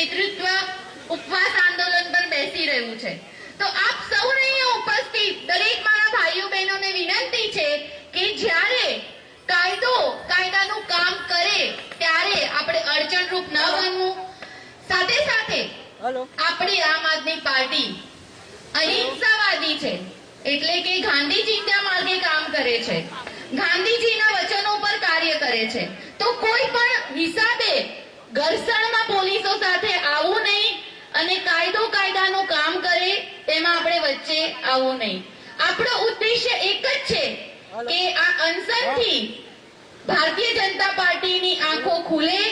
નેતૃત્વ ઉપવાસ આંદોલન પર બેસી રહ્યું છે. તો આપ સૌ અહીંયા ઉપસ્થિત દરેક મારા ભાઈઓ બહેનોને વિનંતી છે કે જ્યારે કાયદો કાયદાનું કામ કરે ત્યારે આપણે અડચણરૂપ ન બનવું. સાથે સાથે આપણી આમ આદમી પાર્ટી અહિંસાવાદી છે. એટલે કે ગાંધીજીના માર્ગે કામ કરે છે. ગાંધીજીના વચનો પર કાર્ય કરે છે. તો કોઈ પણ હિસાબે ઘર્ષણમાં પોલીસો સાથે આવવું નહીં અને કાયદો કાયદાનું કામ કરે તેમાં આપણે વચ્ચે આવવું નહીં. આપણો ઉદ્દેશ્ય એક જ છે કે આ અનશનથી ભારતીય જનતા પાર્ટીની આંખો ખુલે,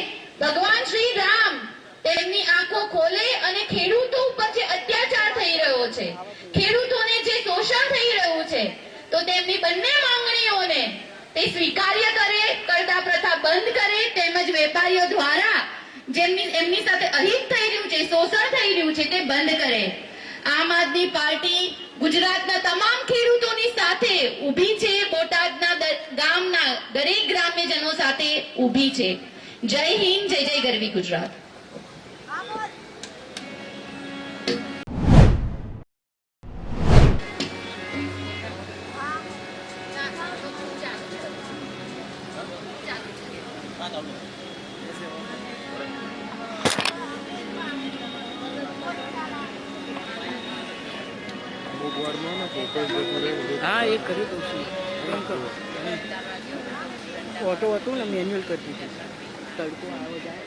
ભગવાન શ્રી રામ તેમની આંખો ખોલે અને ખેડૂતો ઉપર જે અત્યાચાર થઈ રહ્યો છે, ખેડૂતોને જે શોષણ થઈ રહ્યું છે, તો તેમની બંને માંગણીઓને તે સ્વીકાર્ય કરે, કરતા પ્રથા બંધ કરે, તેમજ વેપારીઓ દ્વારા જેમની, એમની સાથે અહિત થઈ રહ્યું છે, શોષણ થઈ રહ્યું છે, તે બંધ કરે. આમ આદમી પાર્ટી ગુજરાતના તમામ ખેડૂતોની સાથે ઊભી છે, બોટાદના ગામના દરેક ગ્રામ્યજનો સાથે ઊભી છે. જય હિન્દ, જય જય ગરવી ગુજરાત. હા એ કરી દઉં છું. ઓટો હતું ને મેન્યુઅલ કરી દીધું. તડકો આવો જાય.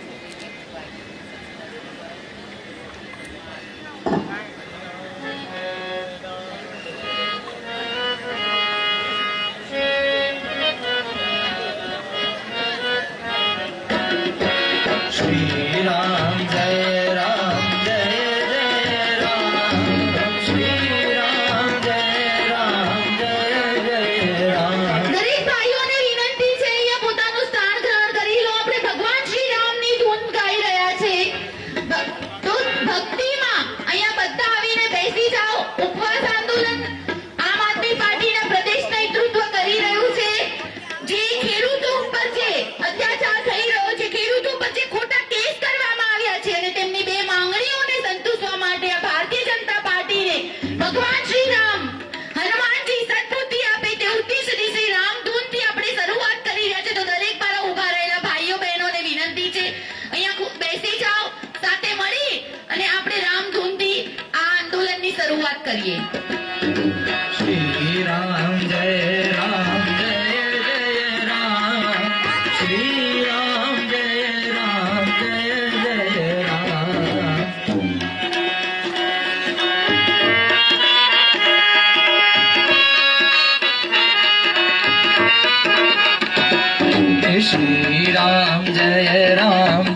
श्रीराम जय राम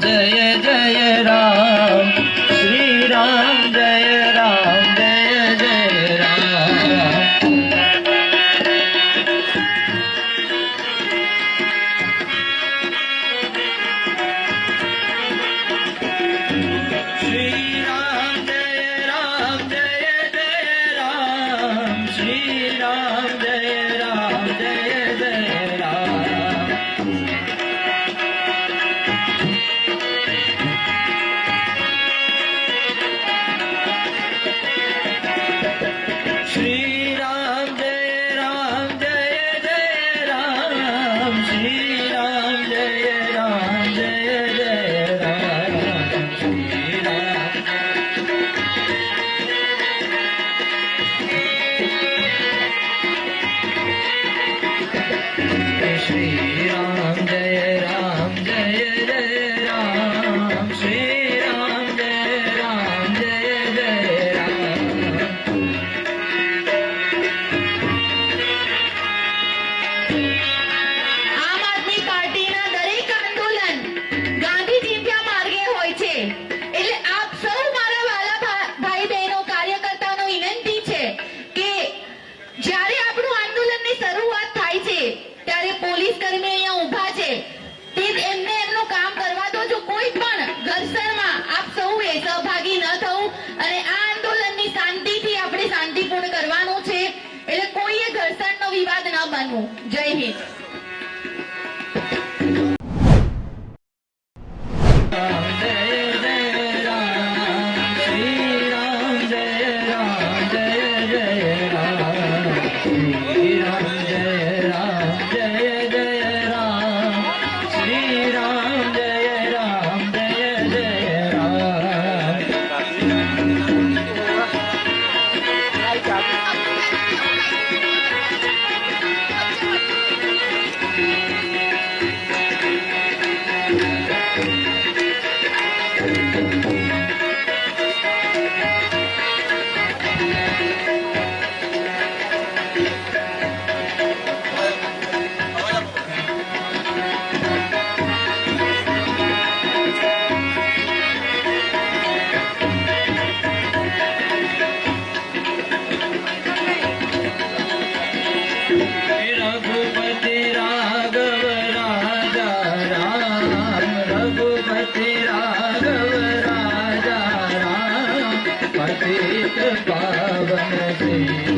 अतीत पावन श्री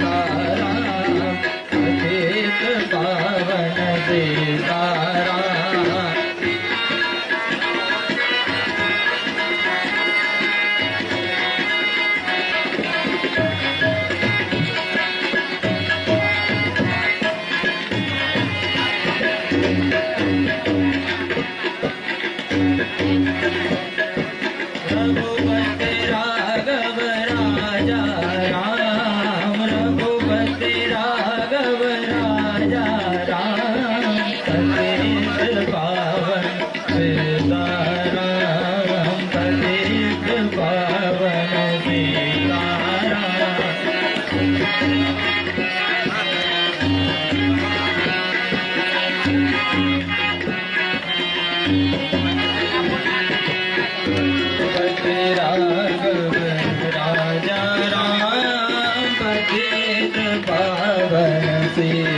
see.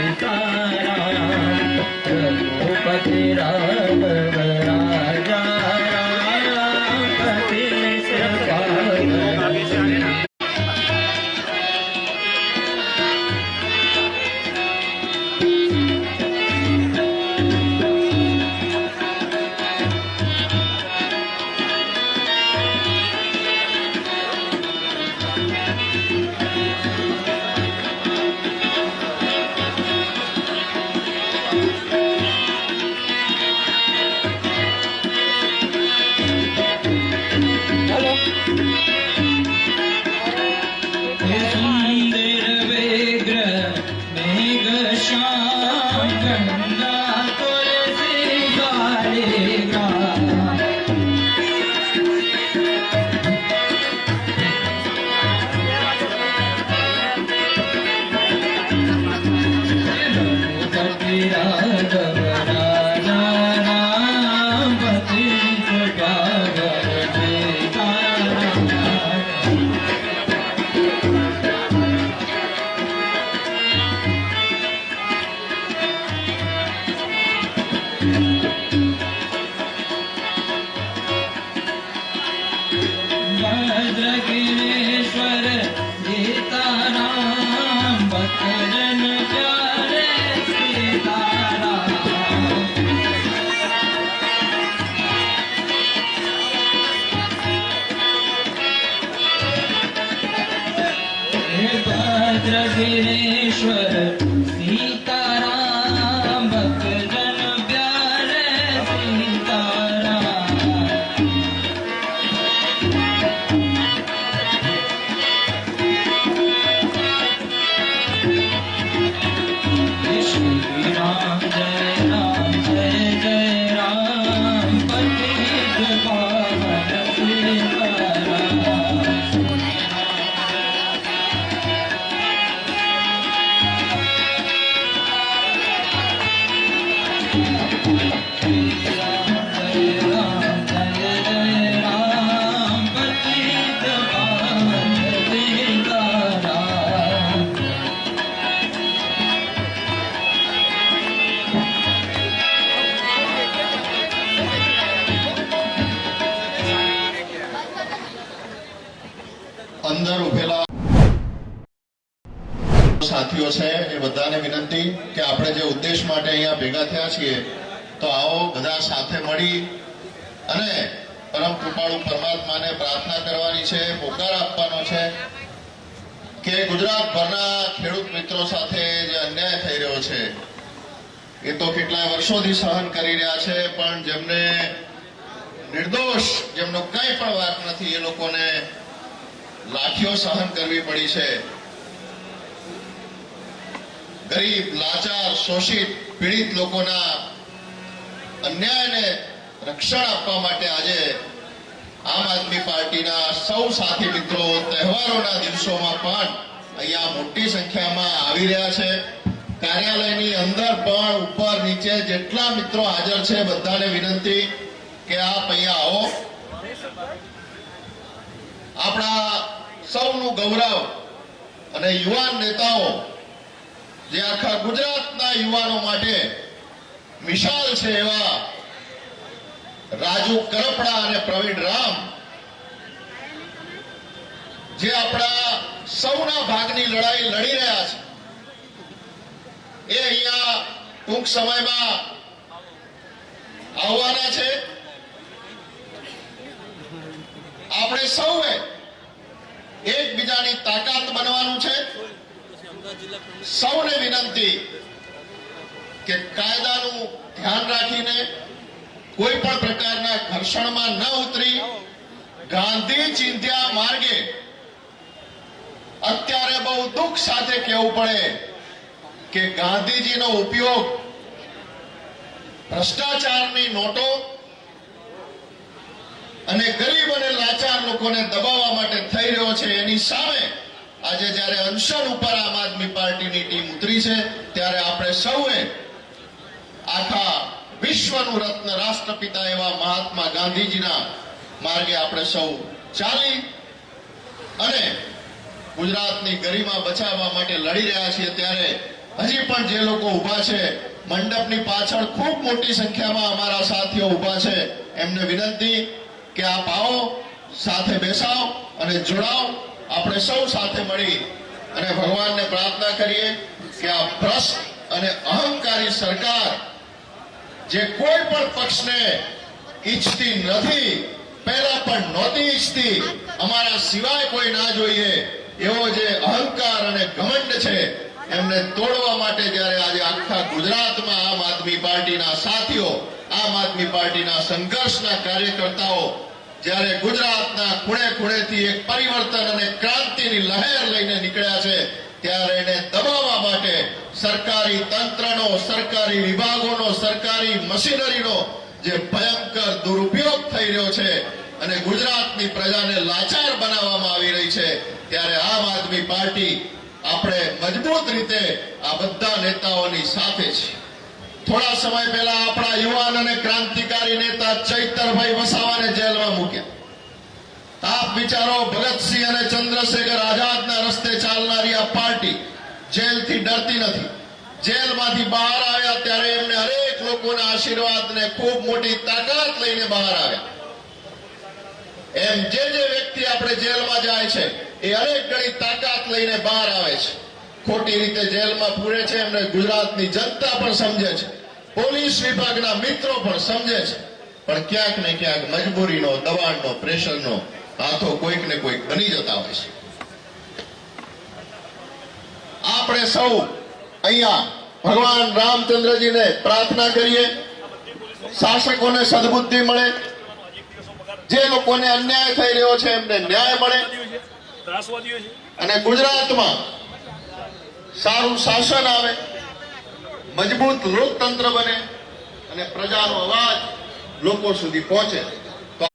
गृहेश्वर અંદર ઉભેલા સાથીઓ છે, એ બધાને વિનંતી કે આપણે જે ઉદ્દેશ માટે અહીંયા ભેગા થયા છીએ, તો આવો બધા સાથે મળી અને પરમ કૃપાળુ પરમાત્માને પ્રાર્થના કરવાની છે, પોકાર આપવાનો છે કે ગુજરાતભરના ખેડૂત મિત્રો સાથે જે અન્યાય થઈ રહ્યો છે, એ તો કેટલાય વર્ષોથી સહન કરી રહ્યા છે, પણ જેમને નિર્દોષ, જેમનો કંઈ પણ વાત નથી, એ લોકોને લાઠીઓ સહન કરવી પડી છે. ગરીબ, લાચાર, શોષિત, પીડિત લોકોના અન્યાયને રક્ષણ આપવા માટે આજે આમ આદમી પાર્ટીના સૌ સાથી મિત્રો તહેવારોના દિવસોમાં પણ અહીંયા મોટી સંખ્યામાં આવી રહ્યા છે. કાર્યાલયની અંદર પણ ઉપર નીચે જેટલા મિત્રો હાજર છે બધાને વિનંતી કે આપ અહીંયા આવો. આપણા સૌનું ગૌરવ અને યુવાન નેતાઓ જે આખા ગુજરાતના યુવાનો માટે વિશાલ છે એવા રાજુ કરપડા અને પ્રવીણ રામ, જે આપણા સૌના ભાગની લડાઈ લડી રહ્યા છે. એ અહીંયા ટૂંક સમયમાં આવવાના છે. આપણે સૌએ એકબીજાની તાકાત બનવાનું છે. સૌને વિનંતી કે કાયદાનું ધ્યાન રાખીને કોઈ પણ પ્રકારના ઘર્ષણમાં ન ઉતરી. ગાંધી ચિંધ્યા માર્ગે અત્યારે બહુ દુઃખ સાથે કહેવું પડે કે ગાંધીજીનો ઉપયોગ ભ્રષ્ટાચારની નોટો અને ગરીબ અને લાચાર લોકોને દબાવવા માટે થઈ રહ્યો છે. એની સામે આજે જ્યારે અનશન ઉપર આમ આદમી પાર્ટીની ટીમ ઉતરી છે, ત્યારે આપણે સૌએ આખા વિશ્વનું રત્ન રાષ્ટ્રપિતા એવા મહાત્મા ગાંધીજીના માર્ગે આપણે સૌ ચાલી અને ગુજરાતની ગરિમા બચાવવા માટે લડી રહ્યા છીએ. ત્યારે હજી પણ જે લોકો ઊભા છે, મંડપની પાછળ ખૂબ મોટી સંખ્યામાં અમારા સાથીઓ ઊભા છે. એમને વિનંતી કે આપ આવો, સાથે બેસાવ અને જોડાવ આપણે સૌ સાથે મળી અને ભગવાનને પ્રાર્થના કરીએ કે આ ભ્રષ્ટ અને અહંકારી સરકાર જે કોઈ પણ પક્ષને ઈચ્છતી નથી, પહેલા પણ નહોતી ઈચ્છતી, અમારા સિવાય કોઈ ના જોઈએ, એવો જે અહંકાર અને ઘમંડ છે, એમને તોડવા માટે જ્યારે આજે આખા ગુજરાતમાં આમ આદમી પાર્ટીના સાથીઓ, આમ આદમી પાર્ટીના સંઘર્ષના કાર્યકર્તાઓ જ્યારે ગુજરાતના ખૂણે ખૂણેથી એક પરિવર્તન અને ક્રાંતિની લહેર લઈને નીકળ્યા છે, ત્યારે એને દબાવવા માટે સરકારી તંત્રનો, સરકારી વિભાગોનો, સરકારી મશીનરીનો જે ભયંકર દુરુપયોગ થઈ રહ્યો છે અને ગુજરાતની પ્રજાને લાચાર બનાવવામાં આવી રહી છે, ત્યારે આમ આદમી પાર્ટી આપણે મજબૂત રીતે આ બધા નેતાઓની સાથે છે. થોડા સમય પહેલા આપણા યુવાન અને ક્રાંતિકારી નેતા ચૈતરભાઈ વસાવાને જેલમાં મૂક્યા. આપ વિચારો, ભગતસિંહ અને ચંદ્રશેખર આઝાદના રસ્તે ચાલનારી આ પાર્ટી જેલથી ડરતી નથી. જેલમાંથી બહાર આવ્યા ત્યારે એમને હરેક લોકોના આશીર્વાદને ખૂબ મોટી તાકાત લઈને બહાર આવ્યા. એમ જે જે વ્યક્તિ આપણે જેલમાં જાય છે, એ હરેક ઘણી તાકાત લઈને બહાર આવે છે. ખોટી રીતે જેલમાં પૂરે છે એમને ગુજરાતની જનતા પણ સમજે છે. પોલીસ વિભાગના મિત્રો પણ સમજે છે. પણ ક્યાંક ને ક્યાંક મજબૂરીનો દબાણનો પ્રેશરનો હાથો કોઈક ને કોઈક બની જતા હોય છે. આપણે સૌ અહીંયા ભગવાન રામચંદ્રજીને પ્રાર્થના કરીએ. શાસકોને સદબુદ્ધિ મળે. જે લોકોને અન્યાય થઈ રહ્યો છે એમને ન્યાય મળે. અને ગુજરાતમાં સારું શાસન આવે મજબૂત લોકતંત્ર બને અને પ્રજાનો અવાજ લોકો સુધી પહોંચે. તો